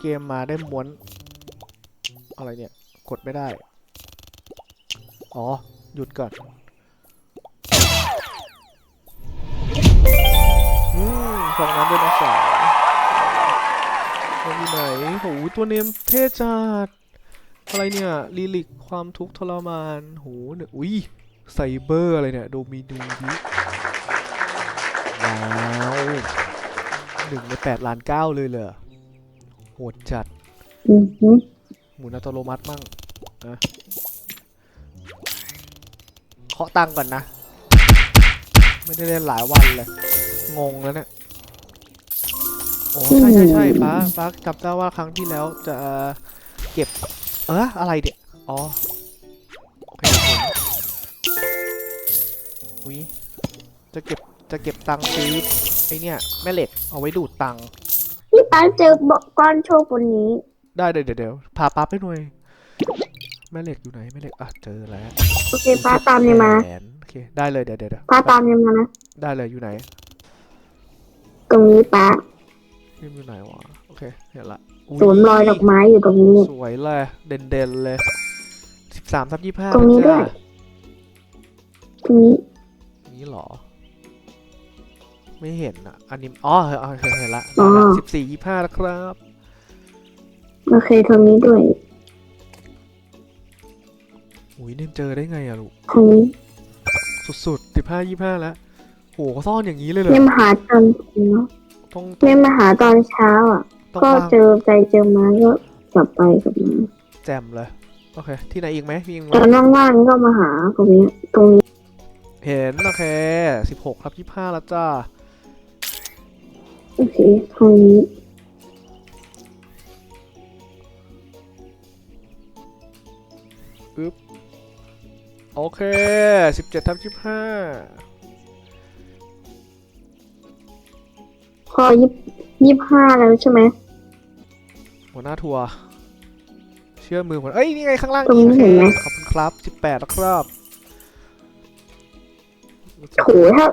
เกมมาได้ม้วน อะไรเนี่ย กดไม่ได้ อ๋อ หยุดก่อนอืมฟังน้ำด้วยนะสาวมันอยู่ไหนโหตัวเนมเท่จัด อะไรเนี่ยลิลิกความทุกข์ทรมานโหเนี่ยอุ้ยไซเบอร์อะไรเนี่ย โดมีดูดิว้าวหนึ่งในแปดล้านเก้าเลยเหรอ โหดจัด อือหือหมุนอัตโนมัติมั่งนะเคาะตังค์ก่อนนะ ไม่ได้เล่นหลายวันเลย งงแล้วเนี่ยโอ้ใช่ใช่ใช่ป้าป้าจำได้ว่าครั้งที่แล้วจะเก็บ เอออะไรเดี๋ยอ๋อโอเคผมอุ้ยจะเก็บจะเก็บตังค์ซื้อไอเนี่ยแม่เหล็กเอาไว้ดูดตังค์พี่ ป้าเจอบอกก้อนโชคบนนี้ ได้เดี๋ยวเดี๋ยวเดี๋ยวพาป้าไปหน่อย แม่เหล็กอยู่ไหนแม่เหล็กอะเจอแล้วโอเคป้าตามเนี่ยมาแขนโอเคได้เลยเดี๋ยวเดี๋ยวเดี๋ยวป้าตามเนี่ยมานะได้เลยอยู่ไหนตรงนี้ป้านี่อยู่ไหนวะโอเคเห็นละยสวมรอยดอกไม้อยู่ตรงนี้ สวยเลยเด่นเด่นๆเลยสิบสามทับยี่ห้าตรงนี้ด้วยตรงนี้นี้เหรอ ไม่เห็นอะ อันนี้อ๋อโอเคเห็นละอ๋อสิบสี่ยี่ห้าแล้วครับ โอเคตรงนี้ด้วยอุ้ยเนมเจอได้ไงอะลูกตรงนี้ สุดๆสิบห้ายี่ห้าแล้วโหเขาซ่อนอย่างนี้เลยเหรอเนี่ยมาหาตอนเนาะต้องเนี่ยมาหาตอนเช้าอะต้องก็วางเจอใจเจอมาก็กลับไปกลับมาแจมเลยโอเค ที่ไหนอีกไหมมีอีกไหมตอนว่างๆก็มาหาตรงนี้ตรงนี้ เห็นโอเคสิบหกครับยี่ห้าแล้วจ้า โอเคตรงนี้โอเคสิบเจ็ดทับยี่ห้าพอยี่ยี่ห้าแล้วใช่ไหมหัวหน้าทัวร์เชื่อมือผมเอ้ยนี่ไงข้างล่างตรงนี้โอเคเห็นไหม ขอบคุณครับสิบแปดแล้วครับ โหถ้า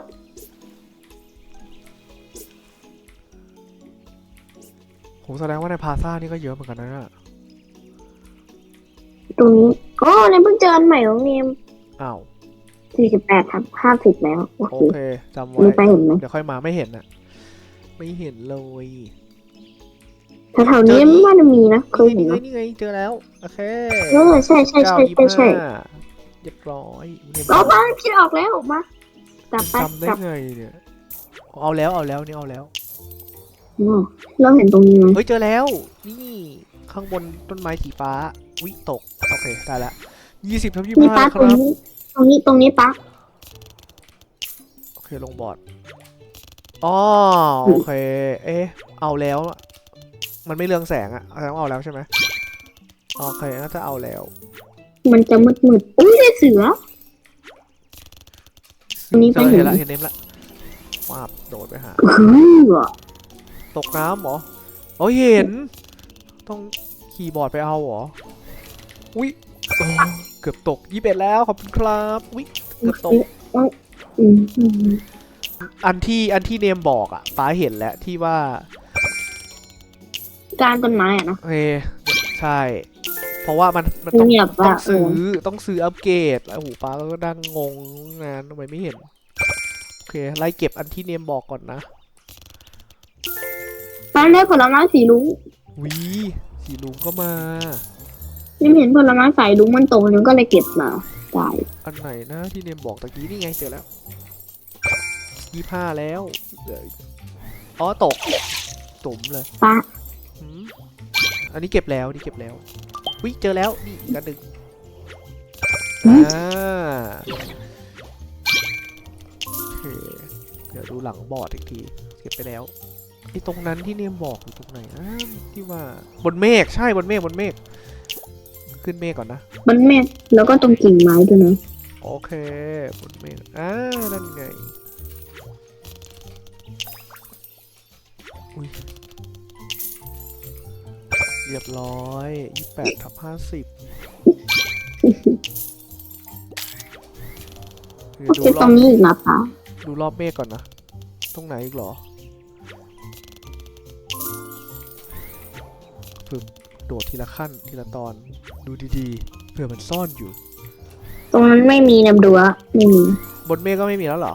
ผมแสดงว่าในพาซ่านี่ก็เยอะเหมือนกันนะเนี่ยตรงนี้อ๋อเนี่ยเพิ่งเจออันใหม่ของเนมอ้าวสี่สิบแปดทับห้าสิบแล้วโอโอเคเคจำไว้มีไปเห็นไหมเดี๋ยวค่อยมาไม่เห็นน่ะไม่เห็นเลยแถวๆนี้ไม่ว่าจะมีนะเคยเห็นนี่ไงนะนี่ไงเจอแล้วโอเคเออใช่ใช่ใช่ใช่ใช่เรียบร้อยเนี่ยเราบ้านคิดออกแล้วมากลับไปจำได้กลับไงเนี่ยเอาแล้วเอาแล้วนี่เอาแล้ว อ๋อเราเห็นตรงนี้ไหมเฮ้ยเจอแล้ว นี่ข้างบนต้นไม้สีฟ้าวิตก โอเค ได้ละยี่สิบทับยี่มีห้าป้าคตรงรับนี้ ตรงนี้ตรงนี้ป้าโอเค ลงบอร์ดอ๋อโอเค เอ๊ะ เอาแล้วอะมันไม่เรืองแสงอะแสดงว่าเอาแล้วใช่ไหมโอเค น่าจะเอาแล้ว มันจะมืดมืดๆอุ้ยได้เสือ อันนี้เจไปอเห็เห็นนละเห็นเนมละว้าบโดดไปหาเฮ้ย ตกน้ำเหรอโอ้ยเห็น ต้องขี่บอร์ดไปเอาเหรอ อุ้ยโอ้เกือบตกยี่สิบแล้วขอบคุณครับอุ้ยเกือบตกอืมอืมอันที่อันที่เนมบอกอะป้าเห็นแล้วที่ว่า การต้นไม้อะนะเอใช่ เพราะว่ามันมันต้องเงียบต้อว่ะงซื้อต้องซื้ออัปเกรดแล้วหูป้าก็ดังงงงานทำไมไม่เห็น โอเค ไล่เก็บอันที่เนมบอกก่อนนะ ป้าได้ผลไม้สีรุ้งวีสีลุงก็มานี่เห็นผลไม้สายรุ้งมันโตนึงก็เลยเก็บมาได้อันไหนนะที่เนมบอกตะกี้นี่ไงเจอแล้วยี่ห้าแล้วเหลืออ๋อตกตุ่มเลยป้าหืมอันนี้เก็บแล้วนี่เก็บแล้ววิเจอแล้วนี่อีกอันหนึ่งอ่าโอเคเดี๋ยวดูหลังบอร์ดอีกทีเก็บไปแล้วไอ้ตรงนั้นที่เนมบอกอยู่ตรงไหนนะที่ว่าบนเมฆใช่บนเมฆบนเมฆขึ้นเมฆก่อนนะมันเมฆแล้วก็ตรงกิ่งไม้ด้วยนะโอเคบนเมฆอ่านั่นไงอุ้ยเรียบร้อยยี่แปดทับห้าสิบโอเคตรงนี้อีกนะป้าดูรอบเมฆก่อนนะ ตรงไหนอีกเหรอ ฝึกโดดทีละขั้นทีละตอน ดูดีๆ เผื่อมันซ่อนอยู่ ตรงนั้นไม่มีเนมดูอะไม่มีบนเมฆก็ไม่มีแล้วเหรอ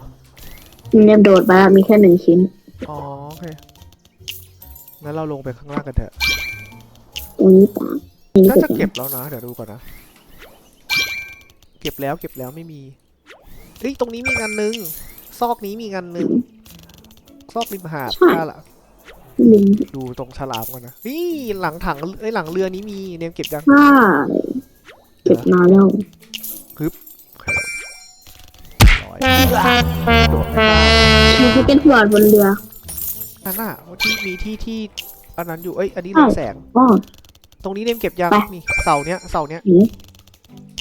เนมโดดไปมีแค่หนึ่งชิ้น อ๋อโอเค งั้นเราลงไปข้างล่างกันเถอะ ตรงนี้ปากนี่น่าก็จะเก็บแล้วนะ เดี๋ยวดูก่อนนะ เก็บแล้วเก็บแล้วไม่มี เฮ้ย ตรงนี้มีงานหนึ่งซอกนี้มีงานหนึ่งซอกริมหาดน่าละ ลิงดูตรงฉลามก่อนนะนี่หลังถังเอ้ยหลังเรือนี้มีเนมเก็บยังผ้าเก็บมาแล้วโอเคร้อยโดดไม่ได้มีที่เป็นหัวบนเรือ นั่นน่ะว่าที่มีที่ที่อันนั้นอยู่เอ้ยอันนี้เรืองแสง อ๋อ ตรงนี้เนมเก็บยังไป นี่เสาเนี้ยเสาเนี้ยเห็น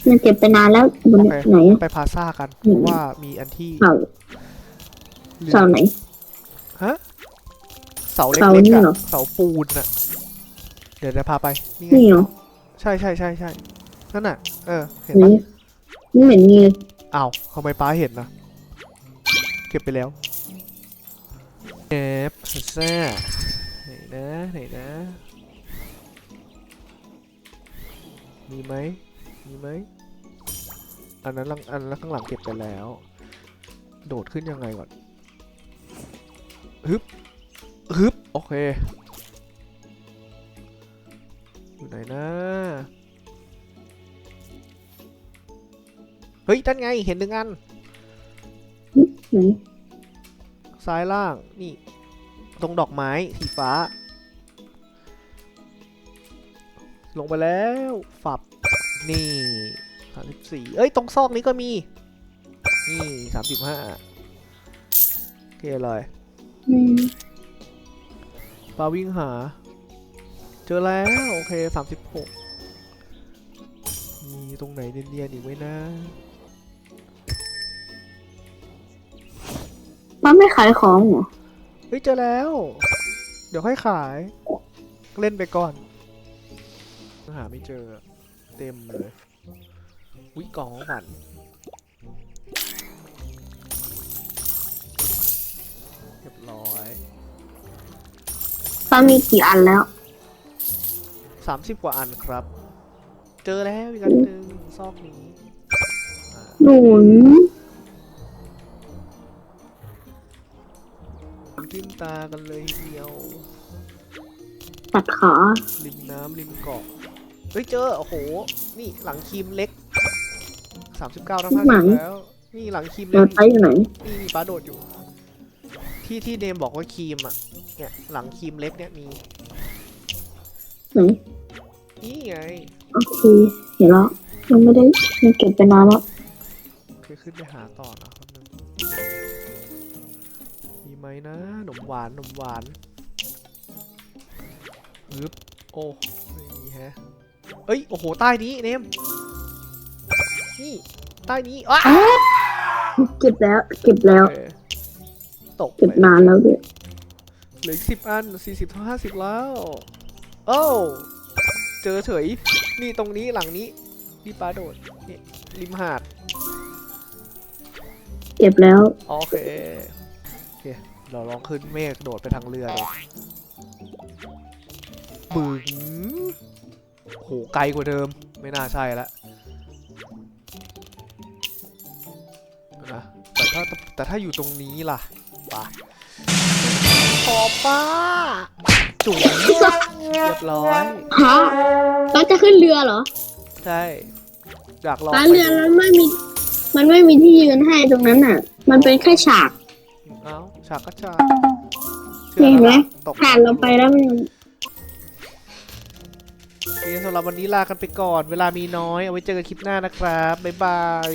มันเก็บไปนานแล้วบนโอเคไหนอะไปพาซ่ากันอืเพมราะว่ามีอันที่เสาลืมเสาไหน ฮะเสาเล็เสากนี่ๆเหรอะอเสาปูนอะเดี๋ยวจะพาไปนี่ไงนี่เหรอใช่ใช่ใช่ใช่นั่นน่ะ เออ เห็นไหนปะนี่เหมือนมีเลยอ้าวทำไมป้าเห็นนะเก็บไปแล้วเก็บแซ่ไหนนะไหนนะ มีไหมมีไหมอันนั้นหลังอันนั้นข้างหลังเก็บไปแล้ว โดดขึ้นยังไงก่อนฮึบ ฮึบโอเค อยู่ไหนนะ เฮ้ยนั่นไงเห็นหนึ่งอัน ไหนซ้ายล่าง นี่ ตรงดอกไม้สีฟ้า ลงไปแล้ว ฝับ นี่สามสิบสี่เอ้ย ตรงซอกนี้ก็มี นี่สามสิบห้าโอเคเลยอืม ปลาวิ่งหา เจอแล้ว โอเคสามสิบหกมีตรงไหนเนียนๆอีกไหมนะป้าไม่ขายของเหรอเฮ้ยเจอแล้ว เดี๋ยวค่อยขาย เล่นไปก่อน หาไม่เจอเต็มเลยวิกล่องของขวัญเรียบร้อย ป้ามีกี่อันแล้ว สามสิบกว่าอันครับ เจอแล้วอีกอันหนึ่งซอกนี้อ่าหนุนจิ้มตากันเลยทีเดียว ตัดขาริมน้ำริมเกาะเฮ้ยเจอโอ้โห นี่หลังครีมเล็กสามสิบเก้าทั้งห้าสิบแล้ว นี่หลังครีมเดิเล็นกไปอยู่ไหน นี่มีปลาโดดอยู่ ที่ที่เนมบอกว่าครีมอะ เนี่ยหลังครีมเล็กเนี่ยมีไหนนี่ไงโอเคเห็นแล้วยังไม่ได้ยังเก็บไปนานแล้วเคยขึ้นไปหาต่อนะครับนึงมีไหมนะขนมหวานขนมหวานฮึบโอ้ไม่มีแฮะเอ้ยโอ้โหใต้นี้เนมนี่ใต้นี้อ้าเก็บแล้ว เก็บแล้วโอเคตกเก็บไปนานแล้วด้วย เหลือสิบอันสี่สิบเท่าห้าสิบแล้วโอ้าเจอเฉย นี่ตรงนี้หลังนี้นี่ปลาโดดนี่ริมหาด เก็บแล้ว โอเค โอเค เราลองขึ้นเมฆโดดไปทางเรือเลยบึงโห ไกลกว่าเดิม ไม่น่าใช่ละนะแต่ถ้าแต่ถ้าอยู่ตรงนี้ล่ะป่ะข อป้าจุ๋มเรียบร้อย ฮะป้าจะขึ้นเรือเหรอใช่อยากลองป้าไปเรือแล้วไม่มี มันไม่มีที่ยืนให้ตรงนั้นอะ มันเป็นแค่ฉาก เอ้าฉากก็ฉากเห็นไหม ตกผ่านเราไปแล้วมันโอเคสำหรับวันนี้ลากันไปก่อน เวลามีน้อย เอาไว้เจอกันคลิปหน้านะครับ บ๊ายบาย